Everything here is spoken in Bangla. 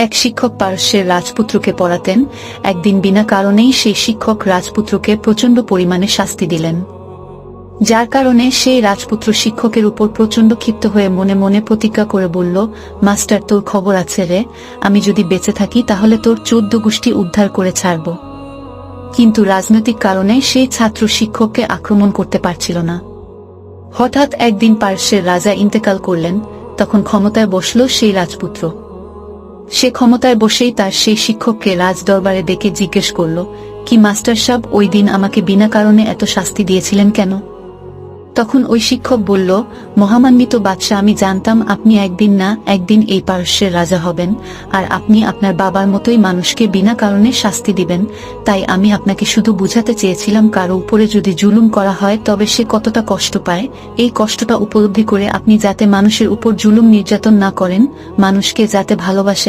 এক শিক্ষক পারস্যের রাজপুত্রকে পড়াতেন একদিন বিনা কারণেই সেই শিক্ষক রাজপুত্রকে প্রচণ্ড পরিমাণে শাস্তি দিলেন। যার কারণে সেই রাজপুত্র শিক্ষকের উপর প্রচণ্ড ক্ষিপ্ত হয়ে মনে মনে প্রতিজ্ঞা করে বলল, মাস্টার, তোর খবর আছে রে। আমি যদি বেঁচে থাকি, তাহলে তোর চোদ্দ গোষ্ঠী উদ্ধার করে ছাড়ব কিন্তু রাজনৈতিক কারণে সেই ছাত্র শিক্ষককে আক্রমণ করতে পারছিল না। হঠাৎ একদিন পার্শ্বের রাজা ইন্তেকাল করলেন। তখন ক্ষমতায় বসল সেই রাজপুত্র। সে ক্ষমতায় বসেই তার সেই শিক্ষককে রাজ দরবারে ডেকে জিজ্ঞেস করল, কি মাস্টার সাহেব ওই দিন আমাকে বিনা কারণে এত শাস্তি দিয়েছিলেন কেন? তখন ওই শিক্ষক বলল, মহামান্বিত বাদশাহ, আমি জানতাম আপনি একদিন না, একদিন এই পারস্যের রাজা হবেন, আর আপনি আপনার বাবার মতোই মানুষকে বিনা কারণে শাস্তি দিবেন, তাই আমি আপনাকে শুধু বুঝাতে চেয়েছিলাম কারও উপরে যদি জুলুম করা হয়, তবে সে কতটা কষ্ট পায়, এই কষ্টটা উপলব্ধি করে আপনি যাতে মানুষের উপর জুলুম নির্যাতন না করেন, মানুষকে যাতে ভালোবাসেন